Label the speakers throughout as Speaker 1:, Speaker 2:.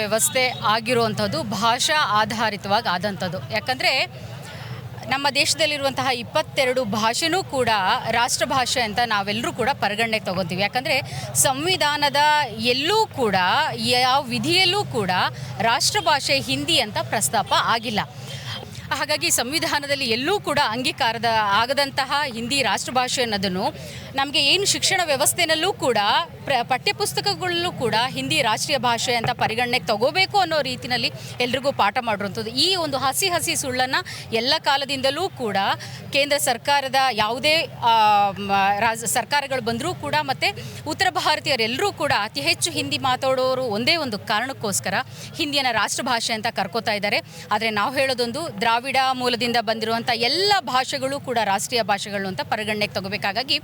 Speaker 1: ವ್ಯವಸ್ಥೆ ಆಗಿರುವಂಥದ್ದು ಭಾಷಾ ಆಧಾರಿತವಾಗಿ ಆದಂಥದ್ದು. ಯಾಕಂದರೆ ನಮ್ಮ ದೇಶದಲ್ಲಿರುವಂತಹ ಇಪ್ಪತ್ತೆರಡು ಭಾಷೆನೂ ಕೂಡ ರಾಷ್ಟ್ರಭಾಷೆ ಅಂತ ನಾವೆಲ್ಲರೂ ಕೂಡ ಪರಿಗಣನೆಗೆ ತಗೊತೀವಿ. ಯಾಕಂದರೆ ಸಂವಿಧಾನದ ಎಲ್ಲೂ ಕೂಡ, ಯಾವ ವಿಧಿಯಲ್ಲೂ ಕೂಡ ರಾಷ್ಟ್ರ ಭಾಷೆ ಹಿಂದಿ ಅಂತ ಪ್ರಸ್ತಾಪ ಆಗಿಲ್ಲ. ಹಾಗಾಗಿ ಸಂವಿಧಾನದಲ್ಲಿ ಎಲ್ಲೂ ಕೂಡ ಅಂಗೀಕಾರದ ಆಗದಂತಹ ಹಿಂದಿ ರಾಷ್ಟ್ರಭಾಷೆ ಅನ್ನೋದನ್ನು ನಮಗೆ ಏನು ಶಿಕ್ಷಣ ವ್ಯವಸ್ಥೆನಲ್ಲೂ ಕೂಡ ಪ್ರ ಪಠ್ಯಪುಸ್ತಕಗಳಲ್ಲೂ ಕೂಡ ಹಿಂದಿ ರಾಷ್ಟ್ರೀಯ ಭಾಷೆ ಅಂತ ಪರಿಗಣನೆಗೆ ತಗೋಬೇಕು ಅನ್ನೋ ರೀತಿಯಲ್ಲಿ ಎಲ್ರಿಗೂ ಪಾಠ ಮಾಡಿರುವಂಥದ್ದು. ಈ ಒಂದು ಹಸಿ ಹಸಿ ಸುಳ್ಳನ್ನು ಎಲ್ಲ ಕಾಲದಿಂದಲೂ ಕೂಡ ಕೇಂದ್ರ ಸರ್ಕಾರದ ಯಾವುದೇ ರಾಜ, ಸರ್ಕಾರಗಳು ಬಂದರೂ ಕೂಡ ಮತ್ತು ಉತ್ತರ ಭಾರತೀಯರೆಲ್ಲರೂ ಕೂಡ ಅತಿ ಹೆಚ್ಚು ಹಿಂದಿ ಮಾತಾಡೋರು ಒಂದೇ ಒಂದು ಕಾರಣಕ್ಕೋಸ್ಕರ ಹಿಂದಿಯನ್ನು ರಾಷ್ಟ್ರ ಭಾಷೆ ಅಂತ ಕರ್ಕೋತಾ ಇದ್ದಾರೆ. ಆದರೆ ನಾವು ಹೇಳೋದೊಂದು ದ್ರಾವಿಡ ಮೂಲದಿಂದ ಬಂದಿರುವಂಥ ಎಲ್ಲ ಭಾಷೆಗಳು ಕೂಡ ರಾಷ್ಟ್ರೀಯ ಭಾಷೆಗಳು ಅಂತ ಪರಿಗಣನೆಗೆ ತಗೋಬೇಕಾಗಿ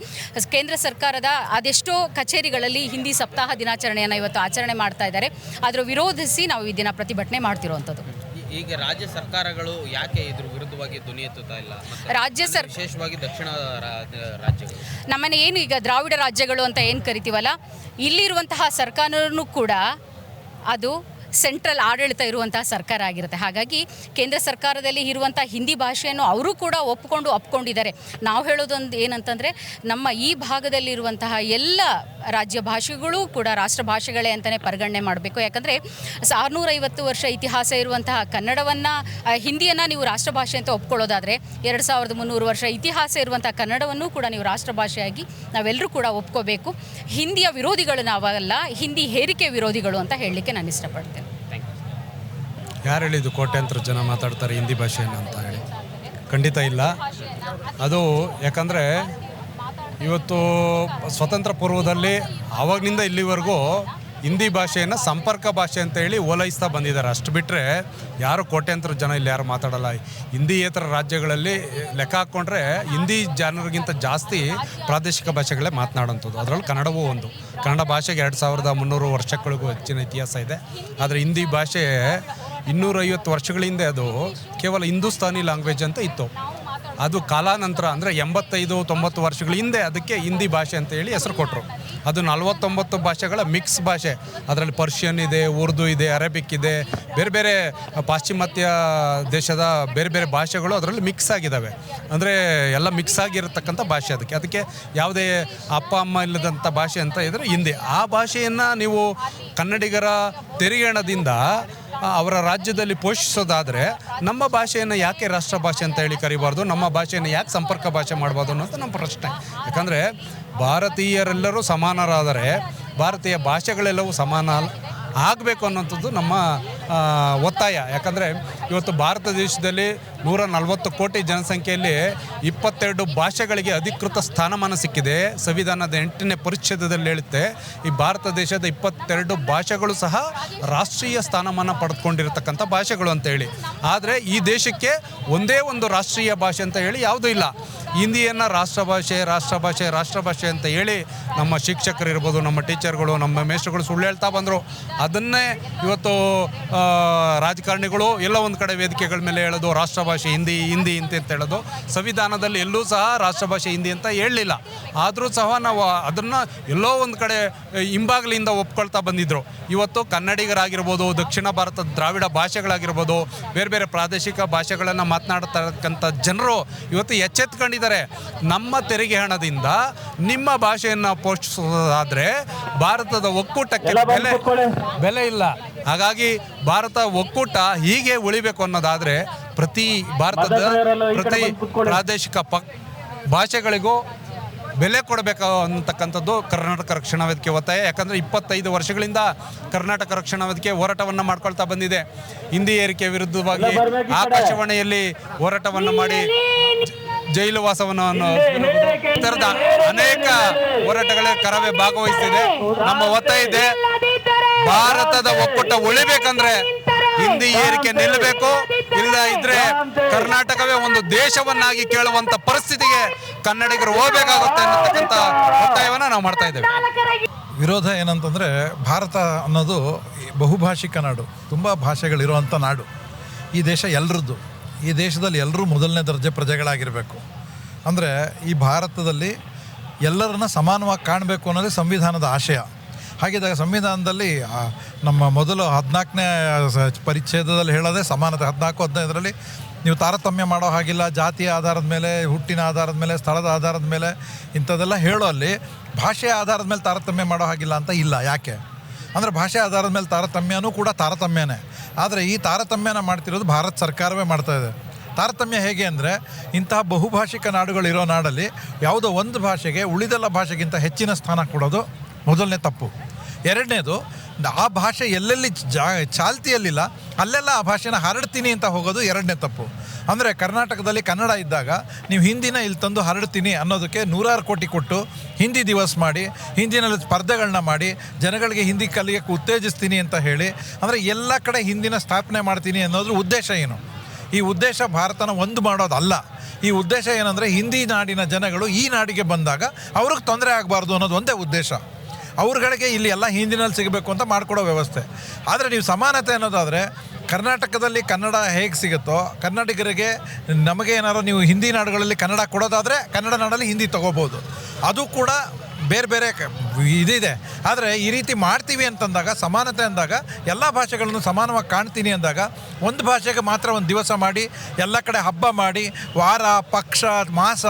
Speaker 1: ಕೇಂದ್ರ ಸರ್ಕಾರದ ಅದೆಷ್ಟೋ ಕಚೇರಿಗಳಲ್ಲಿ ಹಿಂದಿ ಸಪ್ತಾಹ ದಿನಾಚರಣೆಯನ್ನು ಇವತ್ತು ಆಚರಣೆ ಮಾಡ್ತಾ ಇದ್ದಾರೆ. ಅದರ ವಿರೋಧಿಸಿ ನಾವು ಈ ದಿನ ಪ್ರತಿಭಟನೆ ಮಾಡ್ತಿರುವಂಥದ್ದು.
Speaker 2: ಈಗ ರಾಜ್ಯ ಸರ್ಕಾರಗಳು ಯಾಕೆ ಇದ್ರ ವಿರುದ್ಧವಾಗಿ ಧ್ವನಿ ಎತ್ತುತ್ತಾ ಇಲ್ಲ?
Speaker 1: ರಾಜ್ಯ ಸರ್
Speaker 2: ವಿಶೇಷವಾಗಿ ದಕ್ಷಿಣ ರಾಜ್ಯಗಳು.
Speaker 1: ನಮ್ಮನೆ ಏನು ಈಗ ದ್ರಾವಿಡ ರಾಜ್ಯಗಳು ಅಂತ ಏನು ಕರಿತೀವಲ್ಲ? ಇಲ್ಲಿರುವಂತಹ ಸರ್ಕಾರನೂ ಕೂಡ ಅದು ಸೆಂಟ್ರಲ್ ಆಡಳಿತ ಇರುವಂತಹ ಸರ್ಕಾರ ಆಗಿರುತ್ತೆ. ಹಾಗಾಗಿ ಕೇಂದ್ರ ಸರ್ಕಾರದಲ್ಲಿ ಇರುವಂಥ ಹಿಂದಿ ಭಾಷೆಯನ್ನು ಅವರು ಕೂಡ ಒಪ್ಪಿಕೊಂಡು ಒಪ್ಕೊಂಡಿದ್ದಾರೆ. ನಾವು ಹೇಳೋದೊಂದು ಏನಂತಂದರೆ, ನಮ್ಮ ಈ ಭಾಗದಲ್ಲಿರುವಂತಹ ಎಲ್ಲ ರಾಜ್ಯ ಭಾಷೆಗಳು ಕೂಡ ರಾಷ್ಟ್ರ ಭಾಷೆಗಳೇ ಅಂತಲೇ ಪರಿಗಣನೆ ಮಾಡಬೇಕು. ಯಾಕಂದರೆ, ಆರುನೂರೈವತ್ತು ವರ್ಷ ಇತಿಹಾಸ ಇರುವಂತಹ ಕನ್ನಡವನ್ನು ಹಿಂದಿಯನ್ನು ನೀವು ರಾಷ್ಟ್ರ ಭಾಷೆ ಅಂತ ಒಪ್ಕೊಳ್ಳೋದಾದರೆ, ಎರಡು ಸಾವಿರದ ಮುನ್ನೂರು ವರ್ಷ ಇತಿಹಾಸ ಇರುವಂಥ ಕನ್ನಡವನ್ನು ಕೂಡ ನೀವು ರಾಷ್ಟ್ರ ಭಾಷೆಯಾಗಿ ನಾವೆಲ್ಲರೂ ಕೂಡ ಒಪ್ಕೋಬೇಕು. ಹಿಂದಿಯ ವಿರೋಧಿಗಳು ನಾವಲ್ಲ, ಹಿಂದಿ ಹೇರಿಕೆ ವಿರೋಧಿಗಳು ಅಂತ ಹೇಳಲಿಕ್ಕೆ ನಾನು ಇಷ್ಟಪಡ್ತೇನೆ.
Speaker 3: ಯಾರು ಹೇಳಿದ್ದು ಕೋಟ್ಯಾಂತರ ಜನ ಮಾತಾಡ್ತಾರೆ ಹಿಂದಿ ಭಾಷೆಯನ್ನು ಅಂತ ಹೇಳಿ? ಖಂಡಿತ ಇಲ್ಲ. ಅದು ಯಾಕಂದರೆ ಇವತ್ತು ಸ್ವತಂತ್ರ ಪೂರ್ವದಲ್ಲಿ ಆವಾಗಿನಿಂದ ಇಲ್ಲಿವರೆಗೂ ಹಿಂದಿ ಭಾಷೆಯನ್ನು ಸಂಪರ್ಕ ಭಾಷೆ ಅಂತ ಹೇಳಿ ಓಲೈಸ್ತಾ ಬಂದಿದ್ದಾರೆ. ಅಷ್ಟು ಬಿಟ್ಟರೆ ಯಾರು ಕೋಟ್ಯಾಂತರ ಜನ ಇಲ್ಲಿ ಯಾರು ಮಾತಾಡಲ್ಲ. ಹಿಂದಿಯೇತರ ರಾಜ್ಯಗಳಲ್ಲಿ ಲೆಕ್ಕ ಹಾಕ್ಕೊಂಡ್ರೆ ಹಿಂದಿ ಜನರಿಗಿಂತ ಜಾಸ್ತಿ ಪ್ರಾದೇಶಿಕ ಭಾಷೆಗಳೇ ಮಾತನಾಡುವಂಥದ್ದು ಅದರಲ್ಲಿ ಕನ್ನಡವೂ ಒಂದು. ಕನ್ನಡ ಭಾಷೆಗೆ ಎರಡು ಸಾವಿರದ ಮುನ್ನೂರು ವರ್ಷಗಳಿಗೂ ಹೆಚ್ಚಿನ ಇತಿಹಾಸ ಇದೆ. ಆದರೆ ಹಿಂದಿ ಭಾಷೆ ಇನ್ನೂರೈವತ್ತು ವರ್ಷಗಳ ಹಿಂದೆ ಅದು ಕೇವಲ ಹಿಂದೂಸ್ತಾನಿ ಲ್ಯಾಂಗ್ವೇಜ್ ಅಂತ ಇತ್ತು. ಅದು ಕಾಲಾನಂತರ ಅಂದರೆ ಎಂಬತ್ತೈದು ತೊಂಬತ್ತು ವರ್ಷಗಳ ಹಿಂದೆ ಅದಕ್ಕೆ ಹಿಂದಿ ಭಾಷೆ ಅಂತ ಹೇಳಿ ಹೆಸರು ಕೊಟ್ಟರು ಅದು ನಲವತ್ತೊಂಬತ್ತು ಭಾಷೆಗಳ ಮಿಕ್ಸ್ ಭಾಷೆ. ಅದರಲ್ಲಿ ಪರ್ಷಿಯನ್ ಇದೆ ಉರ್ದು ಇದೆ ಅರೇಬಿಕ್ ಇದೆ ಬೇರೆ ಬೇರೆ ಪಾಶ್ಚಿಮಾತ್ಯ ದೇಶದ ಬೇರೆ ಬೇರೆ ಭಾಷೆಗಳು ಅದರಲ್ಲಿ ಮಿಕ್ಸ್ ಆಗಿದ್ದಾವೆ ಅಂದರೆ ಎಲ್ಲ ಮಿಕ್ಸ್ ಆಗಿರತಕ್ಕಂಥ ಭಾಷೆ ಅದಕ್ಕೆ. ಅದಕ್ಕೆ ಯಾವುದೇ ಅಪ್ಪ ಅಮ್ಮ ಇಲ್ಲದಂಥ ಭಾಷೆ ಅಂತ ಇದ್ದರೆ ಹಿಂದಿ. ಆ ಭಾಷೆಯನ್ನು ನೀವು ಕನ್ನಡಿಗರ ತೆರಿಗೆ ಹಣದಿಂದ ಆ, ಅವರ ರಾಜ್ಯದಲ್ಲಿ ಪೋಷಿಸೋದಾದರೆ ನಮ್ಮ ಭಾಷೆಯನ್ನು ಯಾಕೆ ರಾಷ್ಟ್ರ ಭಾಷೆ ಅಂತ ಹೇಳಿ ಕರಿಬಾರ್ದು, ನಮ್ಮ ಭಾಷೆಯನ್ನು ಯಾಕೆ ಸಂಪರ್ಕ ಭಾಷೆ ಮಾಡಬಾರ್ದು ಅನ್ನೋದು ನಮ್ಮ ಪ್ರಶ್ನೆ. ಯಾಕಂದರೆ ಭಾರತೀಯರೆಲ್ಲರೂ ಸಮಾನರಾದರೆ ಭಾರತೀಯ ಭಾಷೆಗಳೆಲ್ಲವೂ ಸಮಾನ ಆಗಬೇಕು ಅನ್ನೋಂಥದ್ದು ನಮ್ಮ ಒತ್ತಾಯ. ಯಾಕಂದರೆ ಇವತ್ತು ಭಾರತ ದೇಶದಲ್ಲಿ ನೂರ ನಲವತ್ತು ಕೋಟಿ ಜನಸಂಖ್ಯೆಯಲ್ಲಿ ಇಪ್ಪತ್ತೆರಡು ಭಾಷೆಗಳಿಗೆ ಅಧಿಕೃತ ಸ್ಥಾನಮಾನ ಸಿಕ್ಕಿದೆ. ಸಂವಿಧಾನದ ಎಂಟನೇ ಪರಿಚ್ಛೇದದಲ್ಲಿ ಹೇಳುತ್ತೆ, ಈ ಭಾರತ ದೇಶದ ಇಪ್ಪತ್ತೆರಡು ಭಾಷೆಗಳು ಸಹ ರಾಷ್ಟ್ರೀಯ ಸ್ಥಾನಮಾನ ಪಡೆದುಕೊಂಡಿರತಕ್ಕಂಥ ಭಾಷೆಗಳು ಅಂತ ಹೇಳಿ. ಆದರೆ ಈ ದೇಶಕ್ಕೆ ಒಂದೇ ಒಂದು ರಾಷ್ಟ್ರೀಯ ಭಾಷೆ ಅಂತ ಹೇಳಿ ಯಾವುದೂ ಇಲ್ಲ. ಹಿಂದಿಯನ್ನು ರಾಷ್ಟ್ರ ಭಾಷೆ ರಾಷ್ಟ್ರ ಭಾಷೆ ರಾಷ್ಟ್ರ ಭಾಷೆ ಅಂತ ಹೇಳಿ ನಮ್ಮ ಶಿಕ್ಷಕರಿರ್ಬೋದು, ನಮ್ಮ ಟೀಚರ್ಗಳು, ನಮ್ಮ ಮೇಷ್ಟ್ರುಗಳು ಸುಳ್ಳು ಹೇಳ್ತಾ ಬಂದರು. ಅದನ್ನೇ ಇವತ್ತು ರಾಜಕಾರಣಿಗಳು ಎಲ್ಲ ಒಂದು ಕಡೆ ವೇದಿಕೆಗಳ ಮೇಲೆ ಹೇಳೋದು ರಾಷ್ಟ್ರಭಾಷೆ ಹಿಂದಿ ಹಿಂದಿ ಅಂತ ಹೇಳೋದು. ಸಂವಿಧಾನದಲ್ಲಿ ಎಲ್ಲೂ ಸಹ ರಾಷ್ಟ್ರಭಾಷೆ ಹಿಂದಿ ಅಂತ ಹೇಳಲಿಲ್ಲ. ಆದರೂ ಸಹ ನಾವು ಅದನ್ನು ಎಲ್ಲೋ ಒಂದು ಕಡೆ ಹಿಂಬಾಗಲಿಂದ ಒಪ್ಕೊಳ್ತಾ ಬಂದಿದ್ದರು ಇವತ್ತು ಕನ್ನಡಿಗರಾಗಿರ್ಬೋದು ದಕ್ಷಿಣ ಭಾರತದ ದ್ರಾವಿಡ ಭಾಷೆಗಳಾಗಿರ್ಬೋದು ಬೇರೆ ಬೇರೆ ಪ್ರಾದೇಶಿಕ ಭಾಷೆಗಳನ್ನು ಮಾತನಾಡ್ತಕ್ಕಂಥ ಜನರು ಇವತ್ತು ಎಚ್ಚೆತ್ಕೊಂಡಿದ್ದಾರೆ. ನಮ್ಮ ತೆರಿಗೆ ಹಣದಿಂದ ನಿಮ್ಮ ಭಾಷೆಯನ್ನು ಪೋಷಿಸೋದಾದರೆ ಭಾರತದ ಒಕ್ಕೂಟಕ್ಕೆ ಬೆಲೆ ಬೆಲೆ ಇಲ್ಲ. ಹಾಗಾಗಿ ಭಾರತ ಒಕ್ಕೂಟ ಹೀಗೆ ಉಳಿಬೇಕು ಅನ್ನೋದಾದರೆ ಪ್ರತಿ ಭಾರತದ ಪ್ರತಿ ಪ್ರಾದೇಶಿಕ ಪ ಭಾಷೆಗಳಿಗೂ ಬೆಲೆ ಕೊಡಬೇಕು ಅನ್ನತಕ್ಕಂಥದ್ದು ಕರ್ನಾಟಕ ರಕ್ಷಣಾ ವೇದಿಕೆ ಒತ್ತಾಯ. ಯಾಕಂದರೆ ಇಪ್ಪತ್ತೈದು ವರ್ಷಗಳಿಂದ ಕರ್ನಾಟಕ ರಕ್ಷಣಾ ವೇದಿಕೆ ಹೋರಾಟವನ್ನು ಮಾಡ್ಕೊಳ್ತಾ ಬಂದಿದೆ. ಹಿಂದಿ ಏರಿಕೆ ವಿರುದ್ಧವಾಗಿ ಆಕಾಶವಾಣಿಯಲ್ಲಿ ಹೋರಾಟವನ್ನು ಮಾಡಿ ಜೈಲು ವಾಸವನ್ನು ಅನ್ನೋ ಈ ಥರದ ಅನೇಕ ಹೋರಾಟಗಳ ಕರವೇ ಭಾಗವಹಿಸ್ತಿದೆ. ನಮ್ಮ ಒತ್ತಾಯ ಇದೆ. ಭಾರತದ ಒಕ್ಕೂಟ ಉಳಿಬೇಕಂದ್ರೆ ಹಿಂದಿ ಏರಿಕೆ ನಿಲ್ಲಬೇಕು. ಇಲ್ಲ ಇದ್ರೆ ಕರ್ನಾಟಕವೇ ಒಂದು ದೇಶವನ್ನಾಗಿ ಕೇಳುವಂತ ಪರಿಸ್ಥಿತಿಗೆ ಕನ್ನಡಿಗರು ಹೋಗಬೇಕಾಗುತ್ತೆ ಅನ್ನತಕ್ಕಂಥ ಒತ್ತಾಯವನ್ನ ನಾವು ಮಾಡ್ತಾ ಇದ್ದೇವೆ.
Speaker 4: ವಿರೋಧ ಏನಂತಂದರೆ ಭಾರತ ಅನ್ನೋದು ಬಹುಭಾಷಿಕ ನಾಡು, ತುಂಬ ಭಾಷೆಗಳಿರುವಂಥ ನಾಡು. ಈ ದೇಶ ಎಲ್ಲರದ್ದು ಈ ದೇಶದಲ್ಲಿ ಎಲ್ಲರೂ ಮೊದಲನೇ ದರ್ಜೆ ಪ್ರಜೆಗಳಾಗಿರಬೇಕು. ಅಂದರೆ ಈ ಭಾರತದಲ್ಲಿ ಎಲ್ಲರನ್ನ ಸಮಾನವಾಗಿ ಕಾಣಬೇಕು ಅನ್ನೋದೇ ಸಂವಿಧಾನದ ಆಶಯ. ಹಾಗಿದ್ದಾಗ ಸಂವಿಧಾನದಲ್ಲಿ ನಮ್ಮ ಮೊದಲು ಹದಿನಾಲ್ಕನೇ ಪರಿಚ್ಛೇದದಲ್ಲಿ ಹೇಳೋದೇ ಸಮಾನತೆ. ಹದಿನಾಲ್ಕು, ಹದಿನೈದರಲ್ಲಿ ನೀವು ತಾರತಮ್ಯ ಮಾಡೋ ಹಾಗಿಲ್ಲ ಜಾತಿಯ ಆಧಾರದ ಮೇಲೆ, ಹುಟ್ಟಿನ ಆಧಾರದ ಮೇಲೆ, ಸ್ಥಳದ ಆಧಾರದ ಮೇಲೆ ಇಂಥದ್ದೆಲ್ಲ ಹೇಳೋ ಅಲ್ಲಿ ಭಾಷೆಯ ಆಧಾರದ ಮೇಲೆ ತಾರತಮ್ಯ ಮಾಡೋ ಹಾಗಿಲ್ಲ ಅಂತ ಇಲ್ಲ. ಯಾಕೆ? ಅಂದರೆ ಭಾಷೆ ಆಧಾರದ ಮೇಲೆ ತಾರತಮ್ಯನೂ ಕೂಡ ತಾರತಮ್ಯನೇ. ಆದರೆ ಈ ತಾರತಮ್ಯನ ಮಾಡ್ತಿರೋದು ಭಾರತ ಸರ್ಕಾರವೇ ಮಾಡ್ತಾ ಇದೆ. ತಾರತಮ್ಯ ಹೇಗೆ ಅಂದರೆ, ಇಂತಹ ಬಹುಭಾಷಿಕ ನಾಡುಗಳಿರೋ ನಾಡಲ್ಲಿ ಯಾವುದೋ ಒಂದು ಭಾಷೆಗೆ ಉಳಿದೆಲ್ಲ ಭಾಷೆಗಿಂತ ಹೆಚ್ಚಿನ ಸ್ಥಾನ ಕೊಡೋದು ಮೊದಲನೇ ತಪ್ಪು. ಎರಡನೇದು ಆ ಭಾಷೆ ಎಲ್ಲೆಲ್ಲಿ ಜಾ ಚಾಲ್ತಿಯಲ್ಲಿಲ್ಲ, ಅಲ್ಲೆಲ್ಲ ಆ ಭಾಷೆನ ಹರಡ್ತೀನಿ ಅಂತ ಹೋಗೋದು ಎರಡನೇ ತಪ್ಪು. ಅಂದರೆ ಕರ್ನಾಟಕದಲ್ಲಿ ಕನ್ನಡ ಇದ್ದಾಗ, ನೀವು ಹಿಂದಿನ ಇಲ್ಲಿ ತಂದು ಹರಡ್ತೀನಿ ಅನ್ನೋದಕ್ಕೆ ನೂರಾರು ಕೋಟಿ ಕೊಟ್ಟು ಹಿಂದಿ ದಿವಸ ಮಾಡಿ, ಹಿಂದಿನಲ್ಲಿ ಸ್ಪರ್ಧೆಗಳನ್ನ ಮಾಡಿ, ಜನಗಳಿಗೆ ಹಿಂದಿ ಕಲಿಯೋಕ್ಕೆ ಉತ್ತೇಜಿಸ್ತೀನಿ ಅಂತ ಹೇಳಿ, ಅಂದರೆ ಎಲ್ಲ ಕಡೆ ಹಿಂದಿನ ಸ್ಥಾಪನೆ ಮಾಡ್ತೀನಿ ಅನ್ನೋದ್ರ ಉದ್ದೇಶ ಏನು? ಈ ಉದ್ದೇಶ ಭಾರತನ ಒಂದು ಮಾಡೋದಲ್ಲ. ಈ ಉದ್ದೇಶ ಏನಂದರೆ, ಹಿಂದಿ ನಾಡಿನ ಜನಗಳು ಈ ನಾಡಿಗೆ ಬಂದಾಗ ಅವ್ರಿಗೆ ತೊಂದರೆ ಆಗಬಾರ್ದು ಅನ್ನೋದು ಒಂದೇ ಉದ್ದೇಶ. ಅವ್ರಗಳಿಗೆ ಇಲ್ಲಿ ಎಲ್ಲ ಹಿಂದಿನಲ್ಲಿ ಸಿಗಬೇಕು ಅಂತ ಮಾಡಿಕೊಡೋ ವ್ಯವಸ್ಥೆ. ಆದರೆ ನೀವು ಸಮಾನತೆ ಅನ್ನೋದಾದರೆ ಕರ್ನಾಟಕದಲ್ಲಿ ಕನ್ನಡ ಹೇಗೆ ಸಿಗುತ್ತೋ, ಕನ್ನಡಿಗರಿಗೆ ನಮಗೆ ಏನಾದ್ರು ನೀವು ಹಿಂದಿ ನಾಡುಗಳಲ್ಲಿ ಕನ್ನಡ ಕೊಡೋದಾದರೆ ಕನ್ನಡ ನಾಡಲ್ಲಿ ಹಿಂದಿ ತೊಗೋಬೋದು. ಅದು ಕೂಡ ಬೇರೆ ಬೇರೆ ಇದಿದೆ. ಆದರೆ ಈ ರೀತಿ ಮಾಡ್ತೀವಿ ಅಂತಂದಾಗ, ಸಮಾನತೆ ಅಂದಾಗ, ಎಲ್ಲ ಭಾಷೆಗಳನ್ನು ಸಮಾನವಾಗಿ ಕಾಣ್ತೀನಿ ಅಂದಾಗ, ಒಂದು ಭಾಷೆಗೆ ಮಾತ್ರ ಒಂದು ದಿವಸ ಮಾಡಿ, ಎಲ್ಲ ಕಡೆ ಹಬ್ಬ ಮಾಡಿ, ವಾರ, ಪಕ್ಷ, ಮಾಸ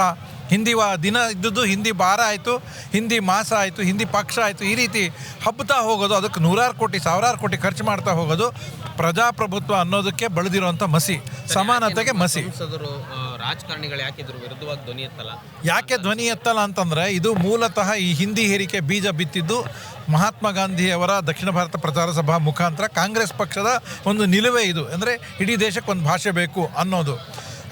Speaker 4: ಹಿಂದಿ ವಾ ದಿನ ಇದ್ದದ್ದು ಹಿಂದಿ ವಾರ ಆಯಿತು ಹಿಂದಿ ಮಾಸ ಆಯಿತು ಹಿಂದಿ ಪಕ್ಷ ಆಯಿತು ಈ ರೀತಿ ಹಬ್ಬತಾ ಹೋಗೋದು ಅದಕ್ಕೆ ನೂರಾರು ಕೋಟಿ ಸಾವಿರಾರು ಕೋಟಿ ಖರ್ಚು ಮಾಡ್ತಾ ಹೋಗೋದು ಪ್ರಜಾಪ್ರಭುತ್ವ ಅನ್ನೋದಕ್ಕೆ ಬೆಳೆದಿರುವಂಥ ಮಸಿ ಸಮಾನತೆಗೆ ಮಸಿ.
Speaker 2: ಸಂಸದರು ಆ, ರಾಜಕಾರಣಿಗಳು ಯಾಕೆ ವಿರುದ್ಧವಾಗಿ ಧ್ವನಿ ಎತ್ತಲ್ಲ?
Speaker 4: ಯಾಕೆ ಧ್ವನಿ ಎತ್ತಲ್ಲ ಅಂತಂದರೆ ಇದು ಮೂಲತಃ ಈ ಹಿಂದಿ ಹೇರಿಕೆ ಬೀಜ ಬಿತ್ತಿದ್ದು ಮಹಾತ್ಮ ಗಾಂಧಿಯವರ ದಕ್ಷಿಣ ಭಾರತ ಪ್ರಚಾರ ಸಭಾ ಮುಖಾಂತರ ಕಾಂಗ್ರೆಸ್ ಪಕ್ಷದ ಒಂದು ನಿಲುವೆ ಇದು. ಅಂದರೆ ಇಡೀ ದೇಶಕ್ಕೆ ಒಂದು ಭಾಷೆ ಬೇಕು ಅನ್ನೋದು.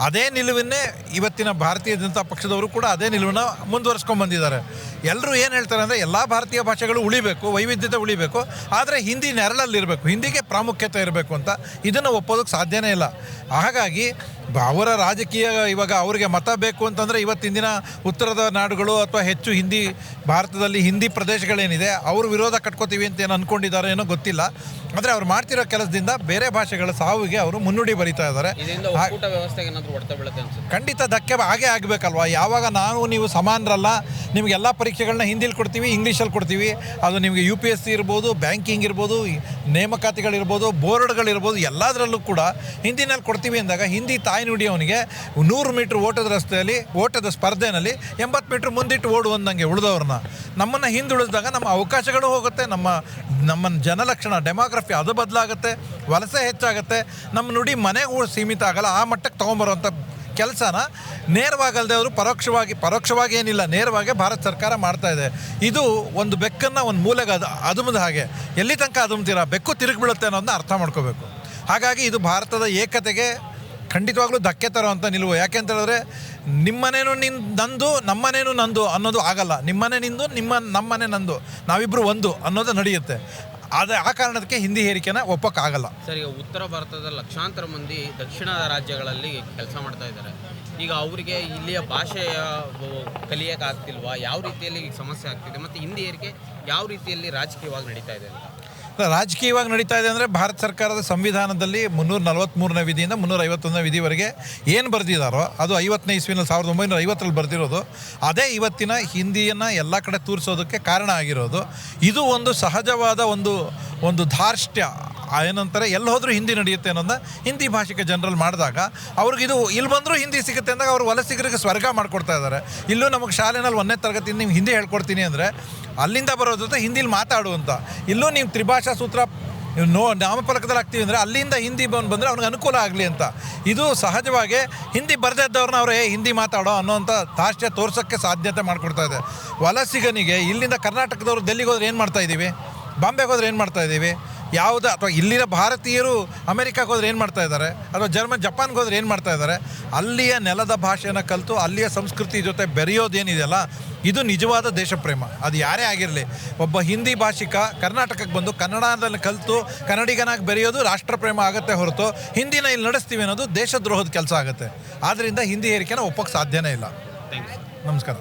Speaker 4: ಅದೇ ನಿಲುವನ್ನೇ ಇವತ್ತಿನ ಭಾರತೀಯ ಜನತಾ ಪಕ್ಷದವರು ಕೂಡ ಅದೇ ನಿಲುವನ್ನ ಮುಂದುವರಿಸ್ಕೊಂಡು ಬಂದಿದ್ದಾರೆ. ಎಲ್ಲರೂ ಏನು ಹೇಳ್ತಾರೆ ಅಂದರೆ ಎಲ್ಲ ಭಾರತೀಯ ಭಾಷೆಗಳು ಉಳಿಬೇಕು, ವೈವಿಧ್ಯತೆ ಉಳಿಬೇಕು, ಆದರೆ ಹಿಂದಿ ನೆರಳಲ್ಲಿರಬೇಕು, ಹಿಂದಿಗೆ ಪ್ರಾಮುಖ್ಯತೆ ಇರಬೇಕು ಅಂತ ಇದನ್ನು ಒಪ್ಪೋದಕ್ಕೆ ಸಾಧ್ಯನೇ ಇಲ್ಲ. ಹಾಗಾಗಿ ಅವರ ರಾಜಕೀಯ ಇವಾಗ ಅವರಿಗೆ ಮತ ಬೇಕು ಅಂತಂದರೆ ಇವತ್ತಿನ ದಿನ ಉತ್ತರದ ನಾಡುಗಳು ಅಥವಾ ಹೆಚ್ಚು ಹಿಂದಿ ಭಾರತದಲ್ಲಿ ಹಿಂದಿ ಪ್ರದೇಶಗಳೇನಿದೆ ಅವರು ವಿರೋಧ ಕಟ್ಕೋತೀವಿ ಅಂತ ಏನು ಅಂದ್ಕೊಂಡಿದ್ದಾರೆ ಏನೋ ಗೊತ್ತಿಲ್ಲ. ಆದರೆ ಅವ್ರು ಮಾಡ್ತಿರೋ ಕೆಲಸದಿಂದ ಬೇರೆ ಭಾಷೆಗಳ ಸಾವಿಗೆ ಅವರು ಮುನ್ನುಡಿ ಬರಿತಾ ಇದ್ದಾರೆ. ಖಂಡಿತ ಧಕ್ಕೆ ಹಾಗೆ ಆಗಬೇಕಲ್ವಾ? ಯಾವಾಗ ನಾವು ನೀವು ಸಮಾನರಲ್ಲ ನಿಮ್ಗೆ ಎಲ್ಲ ಪರೀಕ್ಷೆಗಳನ್ನ ಹಿಂದಿಲಿ ಕೊಡ್ತೀವಿ ಇಂಗ್ಲೀಷಲ್ಲಿ ಕೊಡ್ತೀವಿ. ಅದು ನಿಮಗೆ ಯು ಪಿ ಎಸ್ ಸಿ ಇರ್ಬೋದು ಬ್ಯಾಂಕಿಂಗ್ ಇರ್ಬೋದು ನೇಮಕಾತಿಗಳಿರ್ಬೋದು ಬೋರ್ಡ್ಗಳಿರ್ಬೋದು ಎಲ್ಲದರಲ್ಲೂ ಕೂಡ ಹಿಂದಿನಲ್ಲಿ ಕೊಡ್ತೀವಿ ಅಂದಾಗ ಹಿಂದಿ ತಾಯಿ ನುಡಿ ಅವನಿಗೆ ನೂರು ಮೀಟ್ರ್ ಓಟದ ರಸ್ತೆಯಲ್ಲಿ, ಓಟದ ಸ್ಪರ್ಧೆನಲ್ಲಿ ಎಂಬತ್ತು ಮೀಟ್ರ್ ಮುಂದಿಟ್ಟು ಓಡುವಂದಂಗೆ ಉಳಿದವ್ರನ್ನ. ನಮ್ಮನ್ನು ಹಿಂದುಳಿದಾಗ ನಮ್ಮ ಅವಕಾಶಗಳು ಹೋಗುತ್ತೆ, ನಮ್ಮ ನಮ್ಮ ಜನಲಕ್ಷಣ, ಡೆಮೋಗ್ರಫಿ ಅದು ಬದಲಾಗುತ್ತೆ, ವಲಸೆ ಹೆಚ್ಚಾಗುತ್ತೆ. ನಮ್ಮ ನುಡಿ ಮನೆಗೂ ಸೀಮಿತ ಆಗಲ್ಲ, ಆ ಮಟ್ಟಕ್ಕೆ ತೊಗೊಂಬರುವಂಥ ಕೆಲಸನ ನೇರವಾಗಲ್ದೆ ಅವರು ಪರೋಕ್ಷವಾಗಿ ಪರೋಕ್ಷವಾಗಿ ಏನಿಲ್ಲ, ನೇರವಾಗಿ ಭಾರತ ಸರ್ಕಾರ ಮಾಡ್ತಾ ಇದೆ. ಇದು ಒಂದು ಬೆಕ್ಕನ್ನು ಒಂದು ಮೂಲೆಗೆ ಅದು ಅದುಮದ ಹಾಗೆ. ಎಲ್ಲಿ ತನಕ ಅದುಮ್ತೀರಾ ಬೆಕ್ಕು ತಿರುಗಿ ಬೀಳುತ್ತೆ ಅನ್ನೋದನ್ನ ಅರ್ಥ ಮಾಡ್ಕೋಬೇಕು. ಹಾಗಾಗಿ ಇದು ಭಾರತದ ಏಕತೆಗೆ ಖಂಡಿತವಾಗ್ಲೂ ಧಕ್ಕೆ ತರುವಂಥ ನಿಲುವು. ಯಾಕೆ ಅಂತ ಹೇಳಿದ್ರೆ, ನಿಮ್ಮನೇನು ನಿನ್ ನಂದು, ನಮ್ಮನೇನು ನಂದು ಅನ್ನೋದು ಆಗಲ್ಲ. ನಿಮ್ಮನೆ ನಿಂದು, ನಿಮ್ಮ ನಮ್ಮನೆ ನಂದು. ನಾವಿಬ್ಬರು ಒಂದು ಅನ್ನೋದು ನಡೆಯುತ್ತೆ. ಆದರೆ ಆ ಕಾರಣಕ್ಕೆ ಹಿಂದಿ ಹೇರಿಕೆನ ಒಪ್ಪಕ್ಕಾಗಲ್ಲ.
Speaker 2: ಸರ್, ಈಗ ಉತ್ತರ ಭಾರತದ ಲಕ್ಷಾಂತರ ಮಂದಿ ದಕ್ಷಿಣ ರಾಜ್ಯಗಳಲ್ಲಿ ಕೆಲಸ ಮಾಡ್ತಾ ಇದ್ದಾರೆ. ಈಗ ಅವರಿಗೆ ಇಲ್ಲಿಯ ಭಾಷೆಯ ಕಲಿಯೋಕ್ಕಾಗ್ತಿಲ್ವಾ ಯಾವ ರೀತಿಯಲ್ಲಿ ಸಮಸ್ಯೆ ಆಗ್ತಿದೆ? ಮತ್ತು ಹಿಂದಿ ಏರಿಕೆ ಯಾವ ರೀತಿಯಲ್ಲಿ ರಾಜಕೀಯವಾಗಿ ನಡೀತಾ ಇದೆ ಅಂತ?
Speaker 4: ರಾಜಕೀಯವಾಗಿ ನಡೀತಾ ಇದೆ ಅಂದರೆ ಭಾರತ ಸರ್ಕಾರದ ಸಂವಿಧಾನದಲ್ಲಿ ಮುನ್ನೂರ ನಲವತ್ತ್ಮೂರನೇ ವಿಧಿಯಿಂದ ಮುನ್ನೂರ ಐವತ್ತೊಂದನೇ ವಿಧಿವರೆಗೆ ಏನು ಬರೆದಿದ್ದಾರೋ ಅದು ಐವತ್ತನೇ ಇಸ್ವಿನಲ್ಲಿ ಸಾವಿರದ ಒಂಬೈನೂರ ಐವತ್ತರಲ್ಲಿ ಬರೆದಿರೋದು, ಅದೇ ಇವತ್ತಿನ ಹಿಂದಿಯನ್ನು ಎಲ್ಲ ಕಡೆ ತೋರಿಸೋದಕ್ಕೆ ಕಾರಣ ಆಗಿರೋದು. ಇದು ಒಂದು ಸಹಜವಾದ ಒಂದು ಒಂದು ಧಾರ್ಷ್ಟ್ಯ. ಏನಂತಾರೆ, ಎಲ್ಲಿ ಹೋದರೂ ಹಿಂದಿ ನಡೆಯುತ್ತೆ ಅನ್ನೋದನ್ನ ಹಿಂದಿ ಭಾಷಿಕ ಜನರಲ್ಲಿ ಮಾಡಿದಾಗ ಅವ್ರಿಗೆ ಇದು ಇಲ್ಲಿ ಬಂದರೂ ಹಿಂದಿ ಸಿಗುತ್ತೆ ಅಂದಾಗ ಅವ್ರು ವಲಸಿಗರಿಗೆ ಸ್ವರ್ಗ ಮಾಡ್ಕೊಡ್ತಾ ಇದ್ದಾರೆ. ಇಲ್ಲೂ ನಮಗೆ ಶಾಲೆನಲ್ಲಿ ಒಂದನೇ ತರಗತಿಯಿಂದ ನೀವು ಹಿಂದಿ ಹೇಳ್ಕೊಡ್ತೀನಿ ಅಂದರೆ ಅಲ್ಲಿಂದ ಬರೋ ಜೊತೆ ಹಿಂದಿಲಿ ಮಾತಾಡು ಅಂತ. ಇಲ್ಲೂ ನೀವು ತ್ರಿಭಾಷಾ ಸೂತ್ರ ನೋ, ನಾಮಫಲಕದಲ್ಲಿ ಆಗ್ತೀವಿ ಅಂದರೆ ಅಲ್ಲಿಂದ ಹಿಂದಿ ಬಂದು ಬಂದರೆ ಅವ್ನಿಗೆ ಅನುಕೂಲ ಆಗಲಿ ಅಂತ. ಇದು ಸಹಜವಾಗಿ ಹಿಂದಿ ಬರದೇ ಅವರು, ಏ, ಹಿಂದಿ ಮಾತಾಡೋ ಅನ್ನೋಂಥ ಧಾಷ್ಟ್ಯ ತೋರ್ಸೋಕ್ಕೆ ಸಾಧ್ಯತೆ ಮಾಡಿಕೊಡ್ತಾ ಇದೆ. ವಲಸಿಗನಿಗೆ ಇಲ್ಲಿಂದ ಕರ್ನಾಟಕದವರು ಡೆಲ್ಲಿಗೆ ಹೋದ್ರೆ ಏನು ಮಾಡ್ತಾ ಇದ್ದೀವಿ ಬಾಂಬೆಗೆ ಹೋದ್ರೆ ಏನು ಮಾಡ್ತಾ ಇದ್ದೀವಿ ಯಾವುದೇ ಅಥವಾ ಇಲ್ಲಿನ ಭಾರತೀಯರು ಅಮೆರಿಕಕ್ಕೆ ಹೋದ್ರೆ ಏನು ಮಾಡ್ತಾ ಇದ್ದಾರೆ? ಅಥವಾ ಜರ್ಮನ್ ಜಪಾನ್ಗೆ ಹೋದ್ರೆ ಏನು ಮಾಡ್ತಾ ಇದ್ದಾರೆ? ಅಲ್ಲಿಯ ನೆಲದ ಭಾಷೆಯನ್ನು ಕಲಿತು ಅಲ್ಲಿಯ ಸಂಸ್ಕೃತಿ ಜೊತೆ ಬೆರೆಯೋದೇನಿದೆಯಲ್ಲ ಇದು ನಿಜವಾದ ದೇಶಪ್ರೇಮ. ಅದು ಯಾರೇ ಆಗಿರಲಿ ಒಬ್ಬ ಹಿಂದಿ ಭಾಷಿಕ ಕರ್ನಾಟಕಕ್ಕೆ ಬಂದು ಕನ್ನಡದಲ್ಲಿ ಕಲಿತು ಕನ್ನಡಿಗನಾಗಿ ಬೆರೆಯೋದು ರಾಷ್ಟ್ರಪ್ರೇಮ ಆಗುತ್ತೆ ಹೊರತು ಹಿಂದಿನ ಇಲ್ಲಿ ನಡೆಸ್ತೀವಿ ಅನ್ನೋದು ದೇಶದ್ರೋಹದ ಕೆಲಸ ಆಗುತ್ತೆ. ಆದ್ದರಿಂದ ಹಿಂದಿ ಹೇರಿಕೆನ ಒಪ್ಪಕ್ಕೆ ಸಾಧ್ಯನೇ ಇಲ್ಲ. ನಮಸ್ಕಾರ.